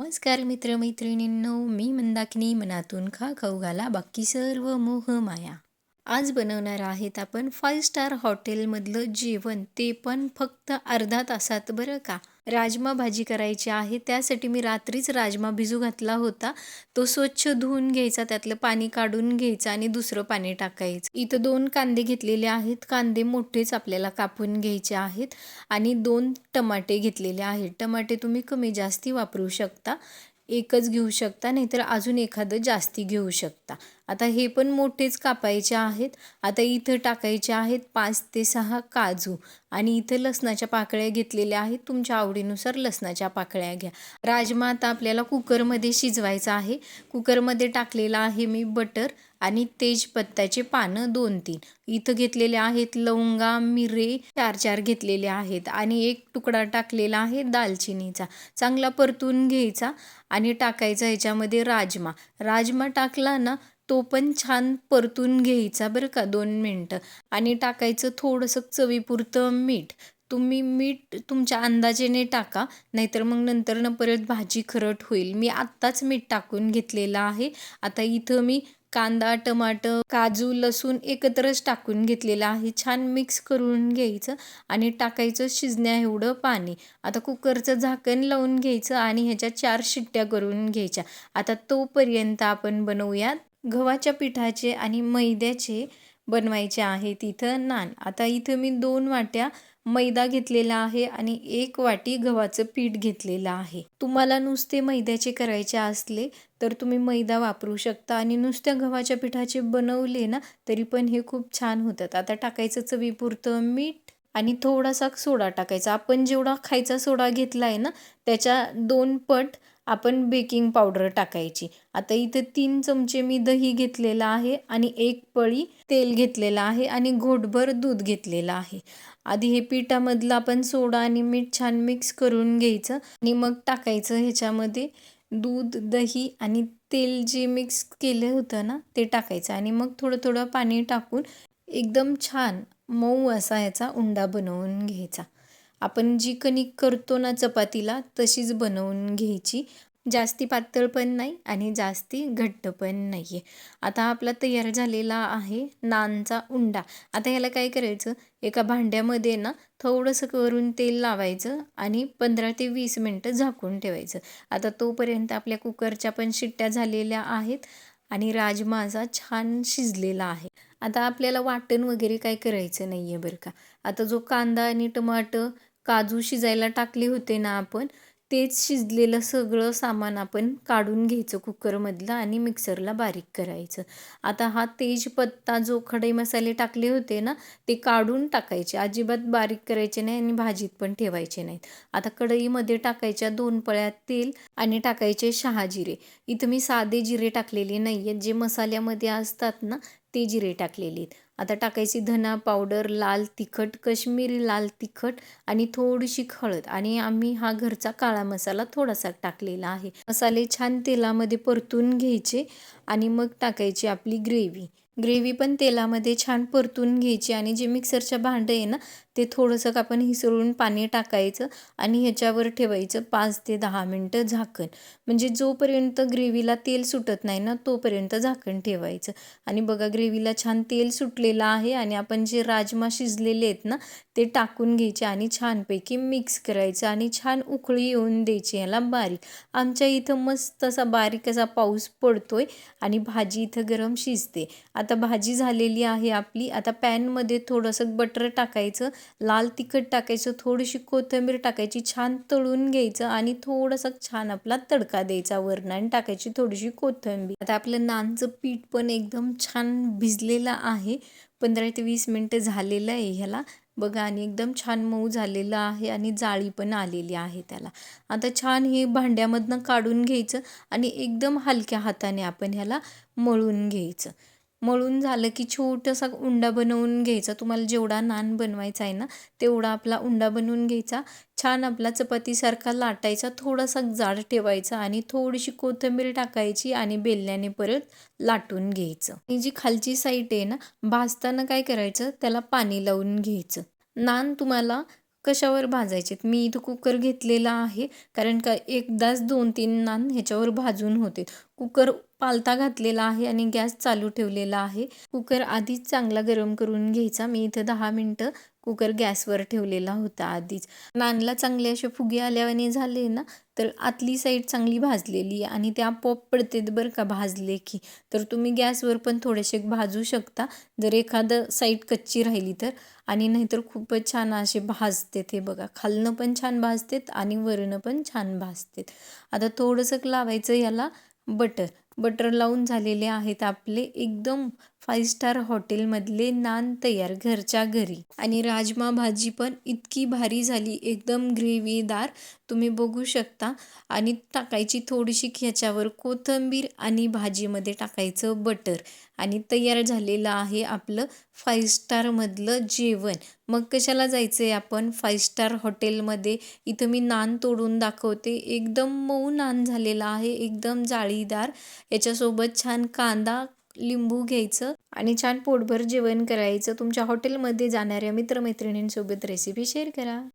नमस्कार मित्रमैत्रिणींनो मी मंदाकिनी मनातून खा खाऊ घाला बाकी सर्व मोह माया. आज बनवणार आहेत आपण फाईव्ह स्टार हॉटेलमधलं जेवण ते पण फक्त अर्धा तासात बरं का? राजमा भाजी करायची आहे. त्यासाठी मी रात्रीच राजमा भिजू घातला होता. तो स्वच्छ धुवून घ्यायचा त्यातलं पाणी काढून घ्यायचं आणि दुसरं पाणी टाकायचं. इथं दोन कांदे घेतलेले आहेत. कांदे मोठेच आपल्याला कापून घ्यायचे आहेत आणि दोन टमाटे घेतलेले आहेत. टमाटे तुम्ही कमी जास्ती वापरू शकता. एकच घेऊ शकता नाहीतर अजून एखादं जास्ती घेऊ शकता. आता हे पण मोठेच कापायचे आहेत. आता इथं टाकायचे आहेत पाच ते सहा काजू. आणि इथं लसणाच्या पाकळ्या घेतलेल्या आहेत. तुमच्या आवडीनुसार लसणाच्या पाकळ्या घ्या. राजमा आता आपल्याला कुकरमध्ये शिजवायचा आहे. कुकरमध्ये टाकलेला आहे मी बटर आणि तेजपत्त्याचे पानं दोन तीन. इथं घेतलेले आहेत लवंगा मिरे चार चार घेतलेले आहेत. आणि एक तुकडा टाकलेला आहे दालचिनीचा. चांगला परतून घ्यायचा आणि टाकायचा ह्याच्यामध्ये राजमा. राजमा टाकला ना तो पण छान परतून घ्यायचा बरं का दोन मिनटं. आणि टाकायचं थोडंसं चवीपुरतं मीठ. तुम्ही मीठ तुमच्या अंदाजेने टाका नाहीतर मग नंतरनं परत भाजी खरट होईल. मी आत्ताच मीठ टाकून घेतलेलं आहे. आता इथं मी कांदा टमाटर काजू लसूण एकत्रच टाकून घेतलेलं आहे. छान मिक्स करून घ्यायचं आणि टाकायचं शिजण्या एवढं पाणी. आता कुकरचं झाकण लावून घ्यायचं आणि ह्याच्या चार शिट्ट्या करून घ्यायच्या. आता तोपर्यंत आपण बनवूयात गव्हाच्या पिठाचे आणि मैद्याचे बनवायचे आहे तिथं नान. आता इथं मी दोन वाट्या मैदा घेतलेला आहे आणि एक वाटी गव्हाचं पीठ घेतलेलं आहे. तुम्हाला नुसते मैद्याचे करायचे असले तर तुम्ही मैदा वापरू शकता आणि नुसत्या गव्हाच्या पिठाचे बनवले ना तरी पण हे खूप छान होतात. आता टाकायचं चवीपुरतं मीठ आणि थोडासा सोडा टाकायचा. आपण जेवढा खायचा सोडा घेतला आहे ना त्याच्या दोन पट आपण बेकिंग पावडर टाकायची. आता इथे तीन चमचे मी दही घेतलेला आहे आणि एक पळी तेल घेतलेलं आहे आणि घोटभर दूध घेतलेलं आहे. आधी हे पिठामधलं आपण सोडा आणि मीठ छान मिक्स करून घ्यायचं आणि मग टाकायचं ह्याच्यामध्ये दूध दही आणि तेल जे मिक्स केलं होतं ना ते टाकायचं आणि मग थोडं थोडं पाणी टाकून एकदम छान मऊ असा याचा उंडा बनवून घ्यायचा. आपण जी कणिक करतो ना चपातीला तशीच बनवून घ्यायची. जास्ती पातळ पण नाही आणि जास्ती घट्ट पण नाही आहे आता आपला तयार झालेला आहे नानचा उंडा. आता ह्याला काय करायचं? एका भांड्यामध्ये ना थोडंसं करून तेल लावायचं आणि पंधरा ते वीस मिनटं झाकून ठेवायचं. आता तोपर्यंत आपल्या कुकरच्या पण शिट्ट्या झालेल्या आहेत. आणि राजमा असा छान शिजलेला आहे. आता आपल्याला वाटण वगैरे काय करायचं नाही आहे बरं का. आता जो कांदा आणि टमाटर काजू शिजायला टाकले होते ना आपण तेच शिजलेलं सगळं सामान आपण काढून घ्यायचं कुकरमधलं आणि मिक्सरला बारीक करायचं. आता हा तेजपत्ता जो खडे मसाले टाकले होते ना ते काढून टाकायचे. अजिबात बारीक करायचे नाही आणि भाजीत पण ठेवायचे नाहीत. आता कढईमध्ये टाकायच्या दोन पळ्या तेल आणि टाकायचे शहा जिरे. इथं मी साधे जिरे टाकलेले नाही आहेत जे मसाल्यामध्ये असतात ना ते जिरे टाकलेले आहेत. आता टाकायची धना पावडर लाल तिखट कश्मीरी लाल तिखट आणि थोडीशी हळद आणि आम्ही हा घरचा काळा मसाला थोडासा टाकलेला आहे. मसाले छान तेलामध्ये परतून घ्यायचे आणि मग टाकायची आपली ग्रेव्ही. ग्रेव्ही पण तेलामध्ये छान परतून घ्यायची आणि जे मिक्सरच्या भांडं आहे ना ते थोडंसं आपण हिसळून पाणी टाकायचं आणि ह्याच्यावर ठेवायचं पाच ते दहा मिनटं झाकण. म्हणजे जोपर्यंत ग्रेव्हीला तेल सुटत नाही ना तोपर्यंत झाकण ठेवायचं. आणि बघा ग्रेव्हीला छान तेल सुटलेलं आहे आणि आपण जे राजमा शिजलेले आहेत ना ते टाकून घ्यायचे आणि छानपैकी मिक्स करायचं आणि छान उकळी येऊन द्यायची याला बारीक. आमच्या इथं मस्त असा बारीक असा पाऊस पडतोय आणि भाजी इथं गरम शिजते. आता भाजी झालेली आहे आपली. आता पॅनमध्ये थोडंसं बटर टाकायचं लाल तिखट टाकायचं थोडीशी कोथिंबीर टाकायची छान तळून घ्यायचं आणि थोडंसं छान आपला तडका द्यायचा. वरण आणि टाकायची थोडीशी कोथिंबीर. आता आपलं नानचं पीठ पण एकदम छान भिजलेलं आहे. पंधरा ते वीस मिनटं झालेलं आहे ह्याला. बघा आणि एकदम छान मऊ झालेलं आहे आणि जाळी पण आलेली आहे त्याला. आता छान हे भांड्यामधनं काढून घ्यायचं आणि एकदम हलक्या हाताने आपण ह्याला मळून घ्यायचं. मळून झालं की छोटासा उंडा बनवून घ्यायचा. तुम्हाला जेवढा नान बनवायचा आहे ना तेवढा आपला उंडा बनवून घ्यायचा. छान आपला चपातीसारखा लाटायचा थोडासा जाड ठेवायचा आणि थोडीशी कोथिंबीर टाकायची आणि बेलण्याने परत लाटून घ्यायचं. आणि जी खालची साईड आहे ना भाजताना काय करायचं त्याला पाणी लावून घ्यायचं. नान तुम्हाला कशावर भाजायचे? मी इथं कुकर घेतलेला आहे कारण का एकदाच दोन तीन नान ह्याच्यावर भाजून होते. कुकर पालता घातलेला आहे आणि गॅस चालू ठेवलेला आहे. कुकर आधीच चांगला गरम करून घ्यायचा. मी इथं दहा मिनटं कुकर गॅसवर ठेवलेला होता आधीच. नानला चांगले असे फुगे आल्यावाने झाले ना तर आतली साईड चांगली भाजलेली आहे आणि ते आपोआप पडतेत बरं का भाजले की. तर तुम्ही गॅसवर पण थोडेसे भाजू शकता जर एखादं साईड कच्ची राहिली तर. आणि नाहीतर खूपच छान असे भाजते ते बघा खालनं पण छान भाजतेत आणि वरनं पण छान भाजतेत. आता थोडंसं लावायचं याला बटर बटर लावून झालेले आहेत आपले एकदम फाईव्ह स्टार हॉटेलमधले नान तयार घरच्या घरी. आणि राजमा भाजी पण इतकी भारी झाली एकदम ग्रेव्हीदार. तुम्ही बघू शकता. आणि टाकायची थोडीशी ह्याच्यावर कोथिंबीर आणि भाजीमध्ये टाकायचं बटर. आणि तयार झालेलं आहे आपलं फाईव्ह स्टारमधलं जेवण. मग कशाला जायचं आहे आपण? फाईव्ह स्टार हॉटेलमध्ये इथं मी नान तोडून दाखवते. एकदम मऊ नान झालेला आहे एकदम जाळीदार. याच्यासोबत छान कांदा लिंबू घ्यायचं आणि छान पोटभर जेवण करायचं. तुमच्या हॉटेलमध्ये जाणाऱ्या मित्रमैत्रिणींसोबत रेसिपी शेअर करा.